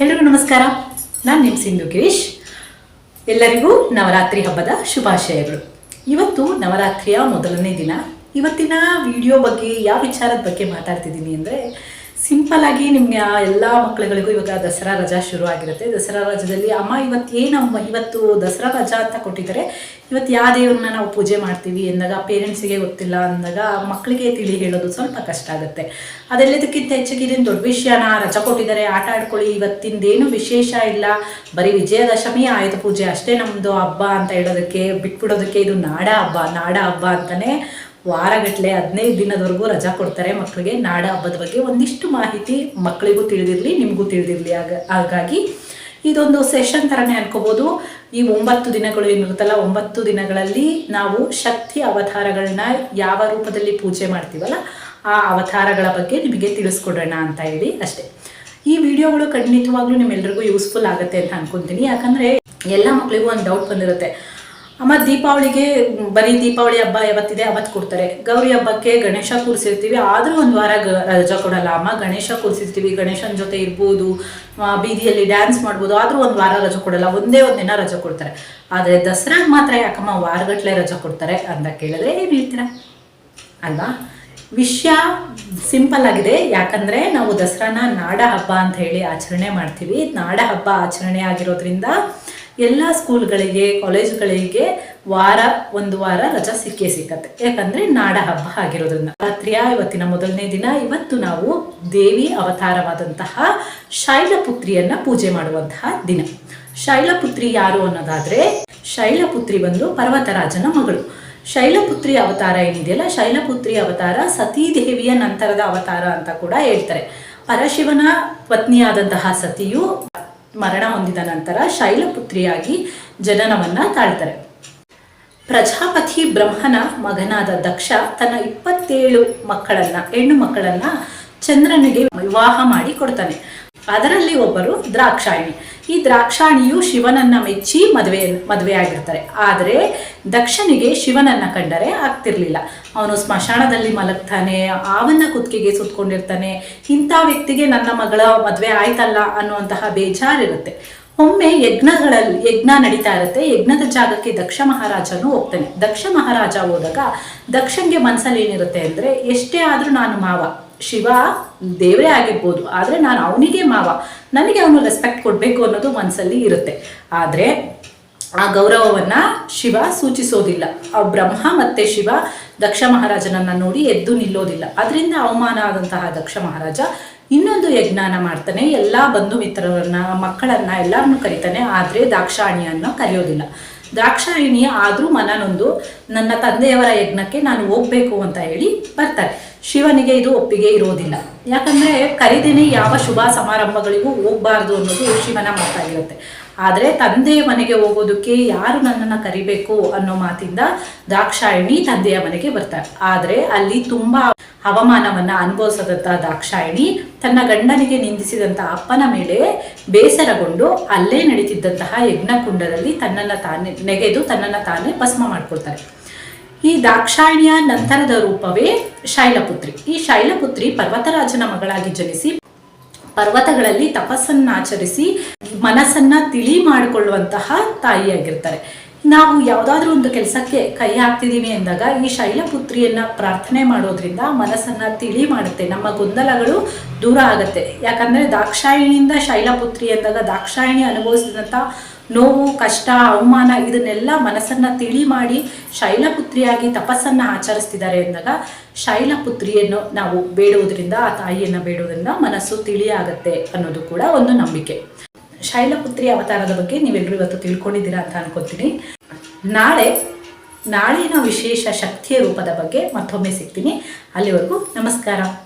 ಎಲ್ರಿಗೂ ನಮಸ್ಕಾರ. ನಾನು ನಿಮ್ಮ ಸಿಂಧು ಗಿರೀಶ್. ಎಲ್ಲರಿಗೂ ನವರಾತ್ರಿ ಹಬ್ಬದ ಶುಭಾಶಯಗಳು. ಇವತ್ತು ನವರಾತ್ರಿಯ ಮೊದಲನೇ ದಿನ. ಇವತ್ತಿನ ವಿಡಿಯೋ ಬಗ್ಗೆ, ಯಾವ ವಿಚಾರದ ಬಗ್ಗೆ ಮಾತಾಡ್ತಿದ್ದೀನಿ ಅಂದರೆ ಸಿಂಪಲ್ ಆಗಿ ಆ ಎಲ್ಲ ಮಕ್ಕಳುಗಳಿಗೂ ಇವಾಗ ದಸರಾ ರಜಾ ಶುರು ಆಗಿರುತ್ತೆ. ದಸರಾ ರಜದಲ್ಲಿ ಅಮ್ಮ ಇವತ್ತು ಏನಮ್ಮ ಇವತ್ತು ದಸರಾ ರಜಾ ಅಂತ ಕೊಟ್ಟಿದ್ದಾರೆ. ಇವತ್ತು ಯಾವ ದೇವ್ರನ್ನ ನಾವು ಪೂಜೆ ಮಾಡ್ತೀವಿ ಎಂದಾಗ ಪೇರೆಂಟ್ಸಿಗೆ ಗೊತ್ತಿಲ್ಲ ಅಂದಾಗ ಮಕ್ಕಳಿಗೆ ತಿಳಿ ಹೇಳೋದು ಸ್ವಲ್ಪ ಕಷ್ಟ ಆಗುತ್ತೆ. ಅದೆಲ್ಲದಕ್ಕಿಂತ ಹೆಚ್ಚಿಗೆ ಇದನ್ನು ದೊಡ್ಡ ವಿಷಯನ? ರಜಾ ಕೊಟ್ಟಿದ್ದಾರೆ, ಆಟ ಆಡ್ಕೊಳ್ಳಿ. ಇವತ್ತಿಂದೇನು ವಿಶೇಷ ಇಲ್ಲ. ಬರೀ ವಿಜಯದಶಮಿ, ಆಯುಧ ಪೂಜೆ ಅಷ್ಟೇ ನಮ್ಮದು ಹಬ್ಬ ಅಂತ ಹೇಳೋದಕ್ಕೆ, ಬಿಟ್ಬಿಡೋದಕ್ಕೆ ಇದು ನಾಡ ಹಬ್ಬ ನಾಡ ಹಬ್ಬ ಅಂತಲೇ ವಾರಗಟ್ಟಲೆ ಹದಿನೈದು ದಿನದವರೆಗೂ ರಜಾ ಕೊಡ್ತಾರೆ ಮಕ್ಕಳಿಗೆ ನಾಡ ಹಬ್ಬದ ಬಗ್ಗೆ ಒಂದಿಷ್ಟು ಮಾಹಿತಿ ಮಕ್ಕಳಿಗೂ ತಿಳಿದಿರಲಿ, ನಿಮಗೂ ತಿಳಿದಿರಲಿ. ಆಗ, ಹಾಗಾಗಿ ಇದೊಂದು ಸೆಷನ್ ಥರನೇ ಅನ್ಕೋಬೋದು. ಈ ಒಂಬತ್ತು ದಿನಗಳು ಏನಿರುತ್ತಲ್ಲ, ಒಂಬತ್ತು ದಿನಗಳಲ್ಲಿ ನಾವು ಶಕ್ತಿ ಅವತಾರಗಳನ್ನ ಯಾವ ರೂಪದಲ್ಲಿ ಪೂಜೆ ಮಾಡ್ತೀವಲ್ಲ, ಆ ಅವತಾರಗಳ ಬಗ್ಗೆ ನಿಮಗೆ ತಿಳಿಸ್ಕೊಡೋಣ ಅಂತ ಹೇಳಿ ಅಷ್ಟೇ. ಈ ವಿಡಿಯೋಗಳು ಖಂಡಿತವಾಗ್ಲೂ ನಿಮ್ಮೆಲ್ಲರಿಗೂ ಯೂಸ್ಫುಲ್ ಆಗುತ್ತೆ ಅಂತ ಅನ್ಕೊಂತೀನಿ. ಯಾಕಂದರೆ ಎಲ್ಲ ಮಕ್ಕಳಿಗೂ ಒಂದು ಡೌಟ್ ಬಂದಿರುತ್ತೆ. ಅಮ್ಮ ದೀಪಾವಳಿಗೆ, ಬರೀ ದೀಪಾವಳಿ ಹಬ್ಬ ಯಾವತ್ತಿದೆ ಅವತ್ತು ಕೊಡ್ತಾರೆ. ಗೌರಿ ಹಬ್ಬಕ್ಕೆ ಗಣೇಶ ಕೂರಿಸಿರ್ತೀವಿ. ಆದರೂ ಒಂದು ವಾರ ರಜಾ ಕೊಡಲ್ಲ ಅಮ್ಮ. ಗಣೇಶ ಕೂರಿಸಿರ್ತೀವಿ. ಗಣೇಶನ ಜೊತೆ ಇರ್ಬೋದು ಬೀದಿಯಲ್ಲಿ ಡ್ಯಾನ್ಸ್ ಮಾಡ್ಬೋದು. ಆದರೂ ಒಂದು ವಾರ ರಜಾ ಕೊಡಲ್ಲ. ಒಂದೇ ಒಂದು ದಿನ ರಜಾ ಕೊಡ್ತಾರೆ. ಆದರೆ ದಸರಾಗೆ ಮಾತ್ರ ಯಾಕಮ್ಮ ವಾರಗಟ್ಟಲೆ ರಜಾ ಕೊಡ್ತಾರೆ ಅಂತ ಕೇಳಿದ್ರೆ ಏನು ಹೇಳ್ತೀರಾ? ಅಲ್ವಾ? ವಿಷಯ ಸಿಂಪಲ್ ಆಗಿದೆ. ಯಾಕಂದರೆ ನಾವು ದಸರಾನ ನಾಡ ಹಬ್ಬ ಅಂತ ಹೇಳಿ ಆಚರಣೆ ಮಾಡ್ತೀವಿ. ನಾಡ ಹಬ್ಬ ಆಚರಣೆ ಆಗಿರೋದ್ರಿಂದ ಎಲ್ಲ ಸ್ಕೂಲ್ಗಳಿಗೆ, ಕಾಲೇಜುಗಳಿಗೆ ವಾರ, ಒಂದು ವಾರ ರಜಾ ಸಿಕ್ಕೇ ಸಿಕ್ಕತ್ತೆ. ಯಾಕಂದ್ರೆ ನಾಡ ಹಬ್ಬ ಆಗಿರೋದ್ರಿಂದ. ರಾತ್ರಿಯ ಇವತ್ತಿನ ಮೊದಲನೇ ದಿನ, ಇವತ್ತು ನಾವು ದೇವಿ ಅವತಾರವಾದಂತಹ ಶೈಲಪುತ್ರಿಯನ್ನ ಪೂಜೆ ಮಾಡುವಂತಹ ದಿನ. ಶೈಲಪುತ್ರಿ ಯಾರು ಅನ್ನೋದಾದ್ರೆ, ಶೈಲಪುತ್ರಿ ಬಂದು ಪರ್ವತರಾಜನ ಮಗಳು. ಶೈಲಪುತ್ರಿ ಅವತಾರ ಏನಿದೆಯಲ್ಲ, ಶೈಲಪುತ್ರಿ ಅವತಾರ ಸತೀದೇವಿಯ ನಂತರದ ಅವತಾರ ಅಂತ ಕೂಡ ಹೇಳ್ತಾರೆ. ಪರಶಿವನ ಪತ್ನಿಯಾದಂತಹ ಸತಿಯು ಮರಣ ಹೊಂದಿದ ನಂತರ ಶೈಲಪುತ್ರಿಯಾಗಿ ಜನನವನ್ನ ತಾಳ್ತಾರೆ ಪ್ರಜಾಪತಿ ಬ್ರಹ್ಮನ ಮಗನಾದ ದಕ್ಷ ತನ್ನ ಇಪ್ಪತ್ತೇಳು ಮಕ್ಕಳನ್ನ, ಹೆಣ್ಣು ಮಕ್ಕಳನ್ನ ಚಂದ್ರನಿಗೆ ವಿವಾಹ ಮಾಡಿ ಕೊಡ್ತಾನೆ. ಅದರಲ್ಲಿ ಒಬ್ಬರು ದ್ರಾಕ್ಷಾಯಣಿ. ಈ ದ್ರಾಕ್ಷಾಣಿಯು ಶಿವನನ್ನ ಮೆಚ್ಚಿ ಮದುವೆ ಮದುವೆ ಆಗಿರ್ತಾರೆ ಆದರೆ ದಕ್ಷನಿಗೆ ಶಿವನನ್ನ ಕಂಡರೆ ಆಗ್ತಿರ್ಲಿಲ್ಲ. ಅವನು ಸ್ಮಶಾನದಲ್ಲಿ ಮಲಗ್ತಾನೆ, ಆವನ್ನ ಕುತ್ತಿಗೆಗೆ ಸುತ್ಕೊಂಡಿರ್ತಾನೆ, ಇಂಥ ವ್ಯಕ್ತಿಗೆ ನನ್ನ ಮಗಳ ಮದುವೆ ಆಯ್ತಲ್ಲ ಅನ್ನುವಂತಹ ಬೇಜಾರಿರುತ್ತೆ. ಒಮ್ಮೆ ಯಜ್ಞಗಳಲ್ಲಿ, ಯಜ್ಞ ನಡೀತಾ ಇರುತ್ತೆ. ಯಜ್ಞದ ಜಾಗಕ್ಕೆ ದಕ್ಷ ಮಹಾರಾಜನು ಹೋಗ್ತಾನೆ. ದಕ್ಷ ಮಹಾರಾಜ ಹೋದಾಗ ದಕ್ಷನ್ಗೆ ಮನಸ್ಸಲ್ಲಿ ಏನಿರುತ್ತೆ ಅಂದ್ರೆ, ಎಷ್ಟೇ ಆದ್ರೂ ನಾನು ಮಾವ. ಶಿವ ದೇವರೇ ಆಗಿರ್ಬೋದು, ಆದರೆ ನಾನು ಅವನಿಗೆ ಮಾವ. ನನಗೆ ಅವನು ರೆಸ್ಪೆಕ್ಟ್ ಕೊಡಬೇಕು ಅನ್ನೋದು ಮನಸ್ಸಲ್ಲಿ ಇರುತ್ತೆ. ಆದರೆ ಆ ಗೌರವವನ್ನ ಶಿವ ಸೂಚಿಸೋದಿಲ್ಲ. ಆ ಬ್ರಹ್ಮ ಮತ್ತೆ ಶಿವ ದಕ್ಷ ಮಹಾರಾಜನನ್ನು ನೋಡಿ ಎದ್ದು ನಿಲ್ಲೋದಿಲ್ಲ. ಅದರಿಂದ ಅವಮಾನ ಆದಂತಹ ದಕ್ಷ ಮಹಾರಾಜ ಇನ್ನೊಂದು ಯಜ್ಞಾನ ಮಾಡ್ತಾನೆ. ಎಲ್ಲ ಬಂಧು ಮಿತ್ರರನ್ನ, ಮಕ್ಕಳನ್ನ ಎಲ್ಲರನ್ನೂ ಕರೀತಾನೆ. ಆದರೆ ದಾಕ್ಷಾಣಿಯನ್ನ ಕರೆಯೋದಿಲ್ಲ. ದಾಕ್ಷಾಯಿಣಿ ಆದರೂ ಮನನೊಂದು, ನನ್ನ ತಂದೆಯವರ ಯಜ್ಞಕ್ಕೆ ನಾನು ಹೋಗ್ಬೇಕು ಅಂತ ಹೇಳಿ ಬರ್ತಾರೆ. ಶಿವನಿಗೆ ಇದು ಒಪ್ಪಿಗೆ ಇರೋದಿಲ್ಲ. ಯಾಕಂದ್ರೆ ಕರಿದಿನಿ ಯಾವ ಶುಭ ಸಮಾರಂಭಗಳಿಗೂ ಹೋಗ್ಬಾರ್ದು ಅನ್ನೋದು ಶಿವನ ಮಾತಾಗಿರುತ್ತೆ ಆದರೆ ತಂದೆಯ ಮನೆಗೆ ಹೋಗೋದಕ್ಕೆ ಯಾರು ನನ್ನನ್ನು ಕರಿಬೇಕು ಅನ್ನೋ ಮಾತಿಂದ ದಾಕ್ಷಾಯಿಣಿ ತಂದೆಯ ಮನೆಗೆ ಬರ್ತಾರೆ. ಆದರೆ ಅಲ್ಲಿ ತುಂಬಾ ಹವಾಮಾನವನ್ನ ಅನುಭವಿಸದಂತ ದಾಕ್ಷಾಯಿಣಿ ತನ್ನ ಗಂಡನಿಗೆ ನಿಂದಿಸಿದಂತ ಅಪ್ಪನ ಮೇಲೆ ಬೇಸರಗೊಂಡು ಅಲ್ಲೇ ನಡೀತಿದ್ದಂತಹ ಯಜ್ಞಕುಂಡದಲ್ಲಿ ತನ್ನನ್ನು ತಾನೇ ನೆಗೆದು ತನ್ನನ್ನು ತಾನೇ ಭಸ್ಮ ಮಾಡ್ಕೊಳ್ತಾರೆ. ಈ ದಾಕ್ಷಾಯಣಿಯ ನಂತರದ ರೂಪವೇ ಶೈಲಪುತ್ರಿ. ಈ ಶೈಲಪುತ್ರಿ ಪರ್ವತರಾಜನ ಮಗಳಾಗಿ ಜನಿಸಿ ಪರ್ವತಗಳಲ್ಲಿ ತಪಸ್ಸನ್ನ ಆಚರಿಸಿ ಮನಸ್ಸನ್ನ ತಿಳಿ ಮಾಡಿಕೊಳ್ಳುವಂತಹ ತಾಯಿಯಾಗಿರ್ತಾರೆ. ನಾವು ಯಾವುದಾದ್ರೂ ಒಂದು ಕೆಲಸಕ್ಕೆ ಕೈ ಹಾಕ್ತಿದ್ದೀವಿ ಎಂದಾಗ ಈ ಶೈಲಪುತ್ರಿಯನ್ನ ಪ್ರಾರ್ಥನೆ ಮಾಡೋದ್ರಿಂದ ಮನಸ್ಸನ್ನ ತಿಳಿ ಮಾಡುತ್ತೆ. ನಮ್ಮ ಗೊಂದಲಗಳು ದೂರ ಆಗುತ್ತೆ. ಯಾಕಂದ್ರೆ ದಾಕ್ಷಾಯಿಣಿಯಿಂದ ಶೈಲಪುತ್ರಿ ಎಂದಾಗ ದಾಕ್ಷಾಯಿಣಿ ಅನುಭವಿಸಿದಂಥ ನೋವು, ಕಷ್ಟ, ಅವಮಾನ ಇದನ್ನೆಲ್ಲ ಮನಸ್ಸನ್ನ ತಿಳಿ ಮಾಡಿ ಶೈಲಪುತ್ರಿಯಾಗಿ ತಪಸ್ಸನ್ನ ಆಚರಿಸ್ತಿದ್ದಾರೆ ಎಂದಾಗ ಶೈಲಪುತ್ರಿಯನ್ನು ನಾವು ಬೇಡುವುದರಿಂದ, ಆ ತಾಯಿಯನ್ನು ಬೇಡುವುದರಿಂದ ಮನಸ್ಸು ತಿಳಿಯಾಗತ್ತೆ ಅನ್ನೋದು ಕೂಡ ಒಂದು ನಂಬಿಕೆ. ಶೈಲಪುತ್ರಿ ಅವತಾರದ ಬಗ್ಗೆ ನೀವೆಲ್ಲರೂ ಇವತ್ತು ತಿಳ್ಕೊಂಡಿದ್ದೀರಾ ಅಂತ ಅನ್ಕೋತೀನಿ. ನಾಳೆ ನಾಳಿನ ವಿಶೇಷ ಶಕ್ತಿಯ ರೂಪದ ಬಗ್ಗೆ ಮತ್ತೊಮ್ಮೆ ಸಿಗ್ತೀನಿ. ಅಲ್ಲಿವರೆಗೂ ನಮಸ್ಕಾರ.